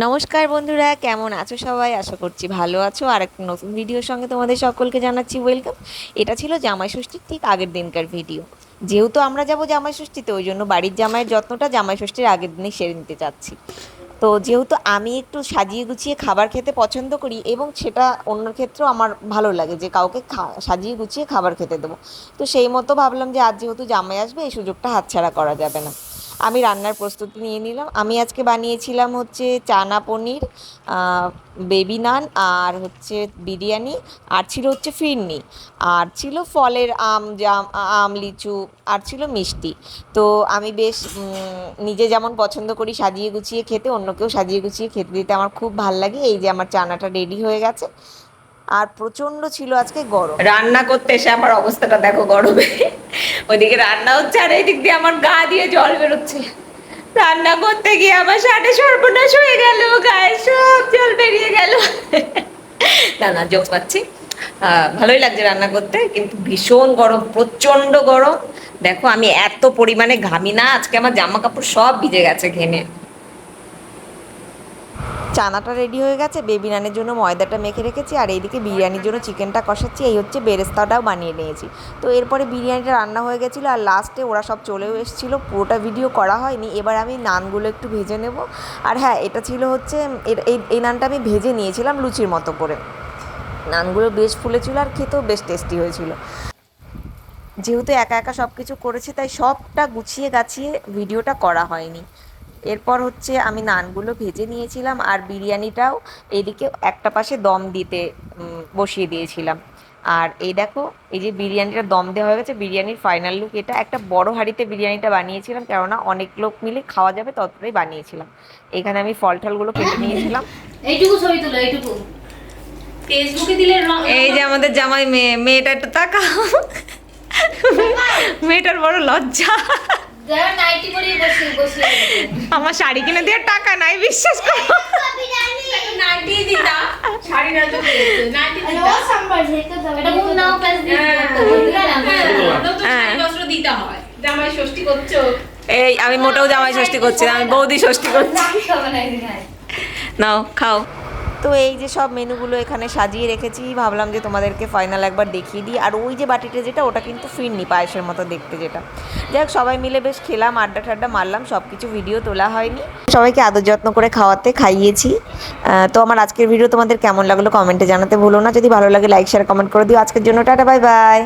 নমস্কার বন্ধুরা, কেমন আছো সবাই? আশা করছি ভালো আছো। আর একটা নতুন ভিডিওর সঙ্গে তোমাদের সকলকে জানাচ্ছি ওয়েলকাম এটা ছিল জামাই ষষ্ঠীর ঠিক আগের দিনকার ভিডিও। যেহেতু আমরা যাব জামাই ষষ্ঠীতে, ওই জন্য বাড়ির জামাইয়ের যত্নটা জামাই ষষ্ঠীর আগের দিনই সেরে নিতে চাচ্ছি। তো যেহেতু আমি একটু সাজিয়ে গুছিয়ে খাবার খেতে পছন্দ করি এবং সেটা অন্য ক্ষেত্রেও আমার ভালো লাগে যে কাউকে সাজিয়ে গুছিয়ে খাবার খেতে দেবো। তো সেই মতো ভাবলাম যে আজ যেহেতু জামাই আসবে, এই সুযোগটা হাতছাড়া করা যাবে না। আমি রান্নার প্রস্তুতি নিয়ে নিলাম। আমি আজকে বানিয়েছিলাম হচ্ছে চানা পনির বেবি নান আর হচ্ছে বিরিয়ানি আর ছিল হচ্ছে ফিরনি। আর ছিল ফলের আম, জাম, আম, লিচু আর ছিল মিষ্টি। তো আমি বেশ নিজে যেমন পছন্দ করি সাজিয়ে গুছিয়ে খেতে, অন্যকেও সাজিয়ে গুছিয়ে খেতে দিতে আমার খুব ভালো লাগে। এই যে আমার চানাটা রেডি হয়ে গেছে। আর প্রচণ্ড ছিল আজকে গরম। রান্না করতে এসে আমার অবস্থাটা দেখো গরমে। ওইদিকে রান্না হচ্ছে আর এইদিক দিয়ে আমার গা দিয়ে জল বেরোচ্ছে। রান্না করতে গিয়ে আমার সাথে সর্বনাশ হয়ে গেল, গায়ে সব জল বেরিয়ে গেল। না না জোক পাচ্ছি। ভালোই লাগছে রান্না করতে, কিন্তু ভীষণ গরম প্রচণ্ড গরম। দেখো আমি এত পরিমাণে ঘামি না, আজকে আমার জামা কাপড় সব ভিজে গেছে ঘেমে। চানাটা রেডি হয়ে গেছে বেবি নানের জন্য ময়দাটা মেখে রেখেছি, আর এইদিকে বিরিয়ানির জন্য চিকেনটা কষাচ্ছি, এই হচ্ছে বেরেস্তাটাও বানিয়ে নিয়েছি। তো এরপরে বিরিয়ানিটা রান্না হয়ে গেছিল, আর লাস্টে ওরা সব চলেও এসেছিল, পুরোটা ভিডিও করা হয়নি, এবার আমি নানগুলো একটু ভেজে নেব। আর হ্যাঁ এটা ছিল হচ্ছে এই নানটা আমি ভেজে নিয়েছিলাম লুচির মতো করে। নানগুলো বেশ ফুলেছিল আর খেতেও বেশ টেস্টি হয়েছিল। যেহেতু একা একা সব কিছু করেছি, তাই সবটা গুছিয়ে গাছিয়ে ভিডিওটা করা হয়নি। এরপর হচ্ছে আমি নানগুলো ভেজে নিয়েছিলাম আর বিরিয়ানিটাও এদিকে একটা পাশে দম দিতে বসিয়ে দিয়েছিলাম। আর এই দেখো এই যে বিরিয়ানিটা দম দেওয়া হয়ে গেছে বিরিয়ানির ফাইনাল লুক এটা। একটা বড় হাঁড়িতে বিরিয়ানিটা বানিয়েছিলাম কেননা অনেক লোক মিলে খাওয়া যাবে ততটাই বানিয়েছিলাম। এখানে আমি ফল টলগুলো কেটে নিয়েছিলাম। এইটুকু ছবি তুলো এইটুকু। ফেসবুকে দিলে এই যে আমাদের জামাই মেয়ে মেয়েটা একটু তাকাও। মেয়েটার বড় লজ্জা। আমার শাড়ি কিনে দেওয়ার টাকা নাই বিশ্বাস করো। নাইটি দিতা শাড়ি না তো নাইটি দিতা। এটা মুখ নাও প্লাস হ্যাঁ। বস্ত্র দিতে হয়। জামাই ষষ্ঠী করছ। এই আমি মোটেও জামাই ষষ্ঠী করছি আমি বৌদি ষষ্ঠী করছি। হয় নাও খাও। তো এই যে সব মেনুগুলো এখানে সাজিয়ে রেখেছি, ভাবলাম যে তোমাদেরকে ফাইনাল একবার দেখিয়ে দিই। আর ওই যে বাটিটা যেটা, ওটা কিন্তু ফিরনি পায়েসের মতো দেখতে যেটা। যাই সবাই মিলে বেশ খেলাম, আড্ডা ঠাড্ডা মারলাম সব কিছু ভিডিও তোলা হয়নি। সবাইকে আদর যত্ন করে খাওয়াতে খাইয়েছি। তো আমার আজকের ভিডিও তোমাদের কেমন লাগল কমেন্টে জানাতে ভুলো না। যদি ভালো লাগে লাইক শেয়ার কমেন্ট করে দিও। আজকের জন্য টাটা বাই বাই